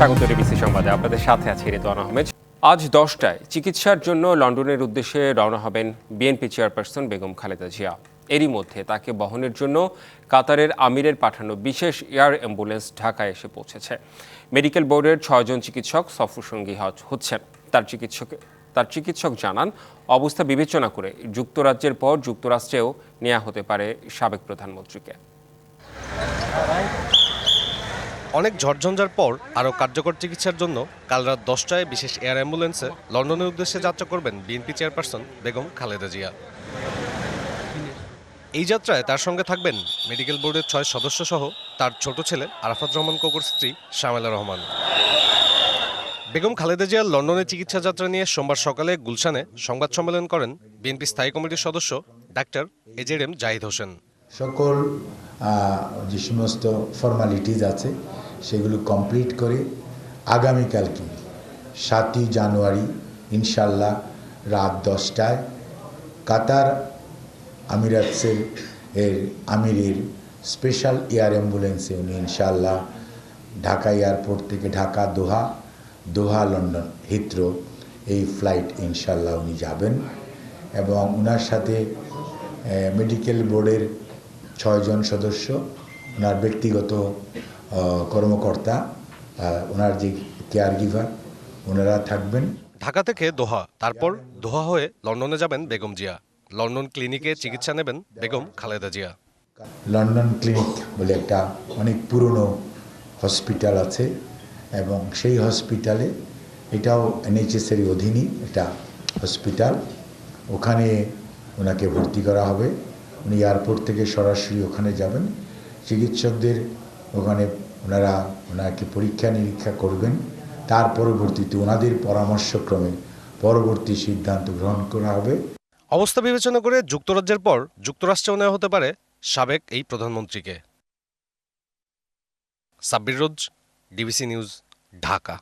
স্বাগত ডিবিসি সংবাদে। আপনাদের সাথে আছি রেদওয়ান আহমেদ। আজ দশটায় চিকিৎসার জন্য লন্ডনের উদ্দেশ্যে রওনা হবেন বিএনপি চেয়ারপারসন বেগম খালেদা জিয়া। এরই মধ্যে তাকে বহনের জন্য কাতারের আমিরের পাঠানো বিশেষ এয়ার অ্যাম্বুলেন্স ঢাকায় এসে পৌঁছেছে। মেডিকেল বোর্ডের ছয়জন চিকিৎসক সফরসঙ্গী হচ্ছেন। তার চিকিৎসক তার চিকিৎসক জানান, অবস্থা বিবেচনা করে যুক্তরাজ্যের পর যুক্তরাষ্ট্রেও নেওয়া হতে পারে সাবেক প্রধানমন্ত্রীকে। অনেক ঝড়ঝঞ্ঝার পর আরও কার্যকর চিকিৎসার জন্য কাল রাত দশটায় বিশেষ এয়ার অ্যাম্বুলেন্সে লন্ডনের উদ্দেশ্যে যাত্রা করবেন বিএনপি চেয়ারপারসন বেগম খালেদা জিয়া। এই যাত্রায় তার সঙ্গে থাকবেন মেডিকেল বোর্ডের ছয় সদস্য সহ তার ছোট ছেলে আরাফাত রহমান কোকর স্ত্রী শামেলা রহমান। বেগম খালেদা জিয়ার লন্ডনে চিকিৎসা যাত্রা নিয়ে সোমবার সকালে গুলশানে সংবাদ সম্মেলন করেন বিএনপি স্থায়ী কমিটির সদস্য doctor AZ M Zahid Hossain. সকল যে সমস্ত ফর্মালিটিজ আছে সেগুলো কমপ্লিট করে আগামীকালকে সাতই জানুয়ারি, ইনশাল্লাহ রাত দশটায় কাতার আমিরাতসের এর আমিরের স্পেশাল এয়ার অ্যাম্বুলেন্সে উনি ইনশাল্লাহ ঢাকা এয়ারপোর্ট থেকে Dhaka, Doha Doha, London, Heathrow এই ফ্লাইট ইনশাল্লাহ উনি যাবেন এবং ওনার সাথে মেডিকেল বোর্ডের ছয়জন সদস্য ওনার ব্যক্তিগত কর্মকর্তা ওনার যে কেয়ার গিভার ওনারা থাকবেন। ঢাকা থেকে দোহা তারপর দোহা হয়ে লন্ডনে যাবেন বেগম জিয়া। লন্ডন ক্লিনিকে চিকিৎসা নেবেন বেগম খালেদা জিয়া। লন্ডন ক্লিনিক বলে একটা অনেক পুরনো হসপিটাল আছে এবং সেই হসপিটালে এটাও এনএইচএসের অধীনই একটা হসপিটাল। ওখানে ওনাকে ভর্তি করা হবে। উনি এয়ারপোর্ট থেকে সরাসরি ওখানে যাবেন। চিকিৎসকদের ওখানে ওনারা ওনাকে পরীক্ষা নিরীক্ষা করবেন। তার পরবর্তীতে ওনাদের পরামর্শক্রমে পরবর্তী সিদ্ধান্ত গ্রহণ করা হবে। অবস্থা বিবেচনা করে যুক্তরাজ্যের পর যুক্তরাষ্ট্রেও নেওয়া হতে পারে সাবেক এই প্রধানমন্ত্রীকে। Sabbir Rose DBC news Dhaka.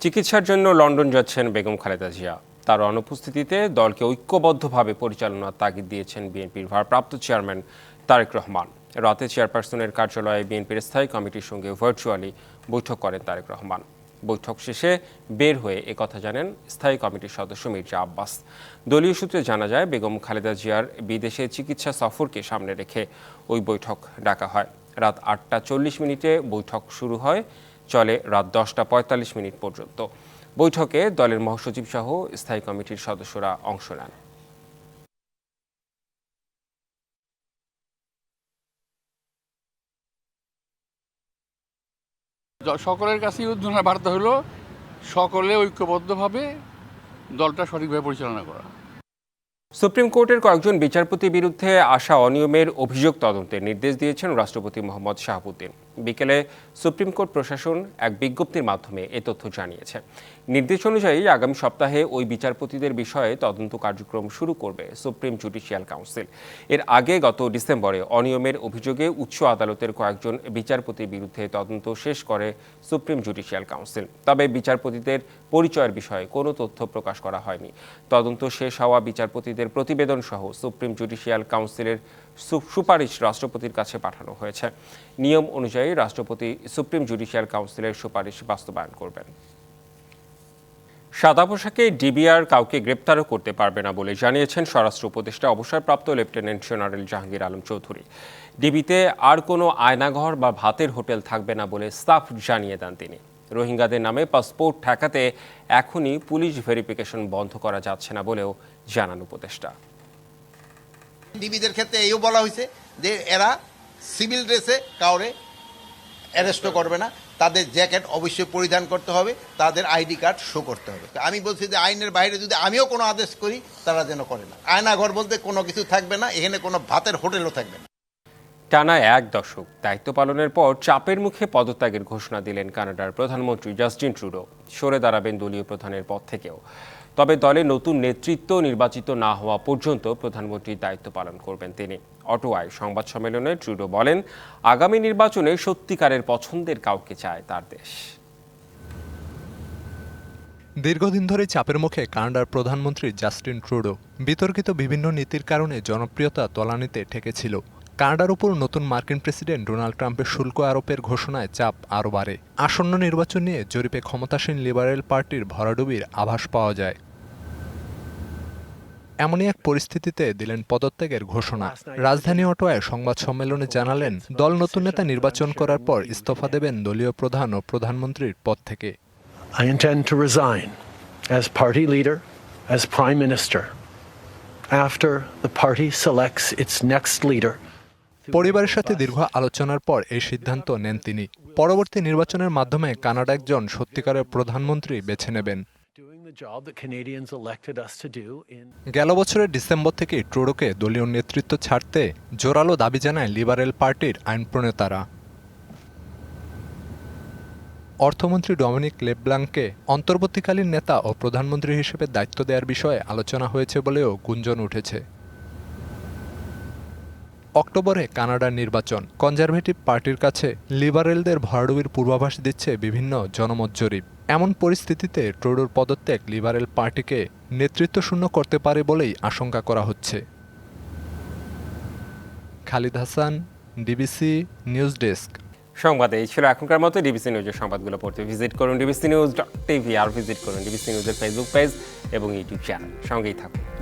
চিকিৎসার জন্য লন্ডন যাচ্ছেন বেগম খালেদা জিয়া। তার অনুপস্থিতিতে দলকে ঐক্যবদ্ধভাবে পরিচালনার তাগিদ দিয়েছেন বিএনপির ভারপ্রাপ্ত চেয়ারম্যান তারেক রহমান। রাতে চেয়ারপারসনের কার্যালয়ে বিএনপির স্থায়ী কমিটির সঙ্গে ভার্চুয়ালি বৈঠক করেন তারেক রহমান। বৈঠক শেষে বের হয়ে একথা জানেন স্থায়ী কমিটির সদস্য মির্জা আব্বাস। দলীয় সূত্রে জানা যায়, বেগম খালেদা জিয়ার বিদেশে চিকিৎসা সফরকে সামনে রেখে ওই বৈঠক ডাকা হয়। রাত আটটা চল্লিশ মিনিটে বৈঠক শুরু হয়, চলে রাত দশটা পঁয়তাল্লিশ মিনিট পর্যন্ত। বৈঠকে দলের মহাসচিব সহ স্থায়ী কমিটির সদস্যরা অংশ নেন। সকলের কাছেই উদ্ধার বার্তা হলো, সকলে ঐক্যবদ্ধভাবে দলটা সঠিকভাবে পরিচালনা করা। সুপ্রিম কোর্টের কয়েকজন বিচারপতির বিরুদ্ধে আসা অনিয়মের অভিযোগ তদন্তের নির্দেশ দিয়েছেন রাষ্ট্রপতি মোহাম্মদ শাহাবুদ্দিন। বিকেলে সুপ্রিম কোর্ট প্রশাসন এক বিজ্ঞপ্তির মাধ্যমে এ তথ্য জানিয়েছে। নির্দেশ অনুযায়ী আগামী সপ্তাহে ওই বিচারপতিদের বিষয়ে তদন্ত কার্যক্রম শুরু করবে সুপ্রিম জুডিশিয়াল কাউন্সিল। এর আগে গত ডিসেম্বরে অনিয়মের অভিযোগে উচ্চ আদালতের কয়েকজন বিচারপতির বিরুদ্ধে তদন্ত শেষ করে সুপ্রিম জুডিশিয়াল কাউন্সিল। তবে বিচারপতিদের পরিচয়ের বিষয়ে কোনো তথ্য প্রকাশ করা হয়নি। তদন্ত শেষ হওয়া বিচারপতিদের প্রতিবেদন সহ সুপ্রিম জুডিশিয়াল কাউন্সিলের সুপারিশ রাষ্ট্রপতির কাছে পাঠানো হয়েছে। নিয়ম অনুযায়ী রাষ্ট্রপতি সুপ্রিম জুডিশিয়াল কাউন্সিলের সুপারিশ বাস্তবায়ন করবেন। সাদা পোশাকে ডিবিআর কাউকে গ্রেপ্তারও করতে পারবে না বলে জানিয়েছেন স্বরাষ্ট্র উপদেষ্টা, অবসরপ্রাপ্ত লেফটেন্যান্ট জেনারেল জাহাঙ্গীর আলম চৌধুরী। ডিবিতে আর কোনো আয়নাঘর বা ভাতের হোটেল থাকবে না বলে স্টাফ জানিয়ে দেন তিনি। রোহিঙ্গাদের নামে পাসপোর্ট ঠেকাতে এখনই পুলিশ ভেরিফিকেশন বন্ধ করা যাচ্ছে না বলেও জানান উপদেষ্টা। ডিবিদের ক্ষেত্রে এইও বলা হয়েছে যে এরা সিভিল ড্রেসে কাউরে অ্যারেস্টও করবে না, তাদের জ্যাকেট অবশ্যই পরিধান করতে হবে, তাদের আইডি কার্ড শো করতে হবে। আমি বলছি যে আইনের বাইরে যদি আমিও কোনো আদেশ করি, তারা যেন করে না। আয়নাঘর বলতে কোনো কিছু থাকবে না, এখানে কোনো ভাতের হোটেলও থাকবে না। টানা এক দশক দায়িত্ব পালনের পর চাপের মুখে পদত্যাগের ঘোষণা দিলেন কানাডার প্রধানমন্ত্রী জাস্টিন ট্রুডো। সরে দাঁড়াবেন দলীয় প্রধানের পদ থেকেও। তবে দলে নতুন নেতৃত্ব নির্বাচিত না হওয়া পর্যন্ত প্রধানমন্ত্রীর দায়িত্ব পালন করবেন তিনি। অটোয়ায় সংবাদ সম্মেলনে ট্রুডো বলেন, আগামী নির্বাচনে সত্যিকারের পছন্দের কাউকে চায় তার দেশ। দীর্ঘদিন ধরে চাপের মুখে কানাডার প্রধানমন্ত্রী জাস্টিন ট্রুডো। বিতর্কিত বিভিন্ন নীতির কারণে জনপ্রিয়তা তলানিতে ঠেকেছিল। কানাডার উপর নতুন মার্কিন প্রেসিডেন্ট ডোনাল্ড ট্রাম্পের শুল্ক আরোপের ঘোষণায় চাপ আরও বাড়ে। আসন্ন নির্বাচন নিয়ে জরিপে ক্ষমতাসীন লিবারেল পার্টির ভরাডুবির আভাস পাওয়া যায়। এমনই এক পরিস্থিতিতে দিলেন পদত্যাগের ঘোষণা। রাজধানী অটোয়ায় সংবাদ সম্মেলনে জানালেন দল নতুন নেতা নির্বাচন করার পর ইস্তফা দেবেন দলীয় প্রধান ও প্রধানমন্ত্রীর পদ থেকে। I intend to resign as party leader, as prime minister, after the party selects its next leader. পরিবারের সাথে দীর্ঘ আলোচনার পর এই সিদ্ধান্ত নেন তিনি। পরবর্তী নির্বাচনের মাধ্যমে কানাডা একজন সত্যিকারের প্রধানমন্ত্রী বেছে নেবেন। গেল বছরের ডিসেম্বর থেকে ট্রুডোকে দলীয় নেতৃত্ব ছাড়তে জোরালো দাবি জানায় লিবারেল পার্টির আইন প্রণেতারা অর্থমন্ত্রী ডমিনিক লেবলাংকে অন্তর্বর্তীকালীন নেতা ও প্রধানমন্ত্রী হিসেবে দায়িত্ব দেওয়ার বিষয়ে আলোচনা হয়েছে বলেও গুঞ্জন উঠেছে। অক্টোবরে কানাডার নির্বাচন। কনজারভেটিভ পার্টির কাছে লিবারেলদের ভরাডুবির পূর্বাভাস দিচ্ছে বিভিন্ন জনমত জরিপ এমন পরিস্থিতিতে ট্রুডোর পদত্যাগ লিবারেল পার্টিকে নেতৃত্বশূন্য করতে পারে বলেই আশঙ্কা করা হচ্ছে। Khalid Hasan, DBC news desk. সংবাদে এই ছিল এখনকার মতো ডিবিসি নিউজের সংবাদগুলো পড়তে ভিজিট করুন ডিবিসি নিউজ ডট টিভি আর ভিজিট করুন ডিবিসি নিউজের ফেসবুক পেজ এবং ইউটিউব চ্যানেল। সঙ্গেই থাকুন।